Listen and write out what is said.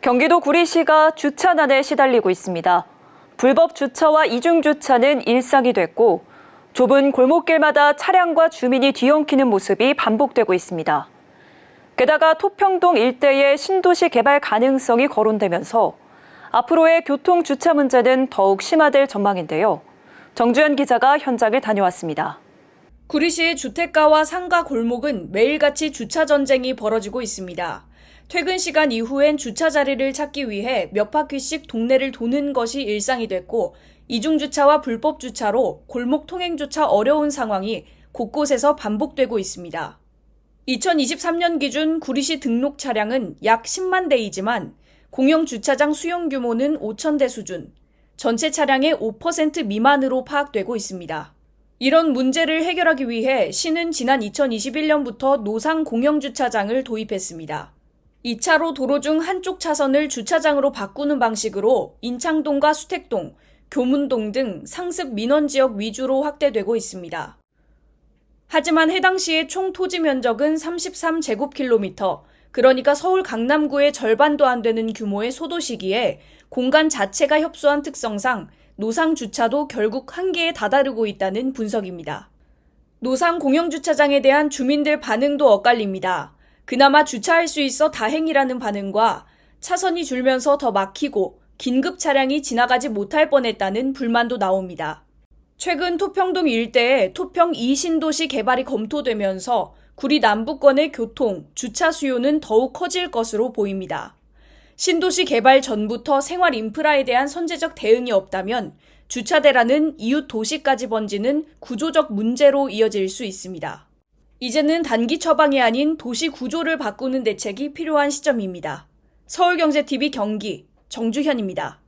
경기도 구리시가 주차난에 시달리고 있습니다. 불법 주차와 이중 주차는 일상이 됐고 좁은 골목길마다 차량과 주민이 뒤엉키는 모습이 반복되고 있습니다. 게다가 토평동 일대의 신도시 개발 가능성이 거론되면서 앞으로의 교통 주차 문제는 더욱 심화될 전망인데요. 정주현 기자가 현장을 다녀왔습니다. 구리시의 주택가와 상가 골목은 매일같이 주차 전쟁이 벌어지고 있습니다. 퇴근 시간 이후엔 주차 자리를 찾기 위해 몇 바퀴씩 동네를 도는 것이 일상이 됐고 이중주차와 불법 주차로 골목 통행조차 어려운 상황이 곳곳에서 반복되고 있습니다. 2023년 기준 구리시 등록 차량은 약 10만 대이지만 공영 주차장 수용 규모는 5천 대 수준, 전체 차량의 5% 미만으로 파악되고 있습니다. 이런 문제를 해결하기 위해 시는 지난 2021년부터 노상 공영주차장을 도입했습니다. 2차로 도로 중 한쪽 차선을 주차장으로 바꾸는 방식으로 인창동과 수택동, 교문동 등 상습 민원 지역 위주로 확대되고 있습니다. 하지만 해당 시의 총 토지 면적은 33제곱킬로미터, 그러니까 서울 강남구의 절반도 안 되는 규모의 소도시기에 공간 자체가 협소한 특성상 노상 주차도 결국 한계에 다다르고 있다는 분석입니다. 노상 공영주차장에 대한 주민들 반응도 엇갈립니다. 그나마 주차할 수 있어 다행이라는 반응과 차선이 줄면서 더 막히고 긴급 차량이 지나가지 못할 뻔했다는 불만도 나옵니다. 최근 토평동 일대에 토평 2신도시 개발이 검토되면서 구리 남부권의 교통, 주차 수요는 더욱 커질 것으로 보입니다. 신도시 개발 전부터 생활 인프라에 대한 선제적 대응이 없다면 주차대라는 이웃 도시까지 번지는 구조적 문제로 이어질 수 있습니다. 이제는 단기 처방이 아닌 도시 구조를 바꾸는 대책이 필요한 시점입니다. 서울경제TV 경기 정주현입니다.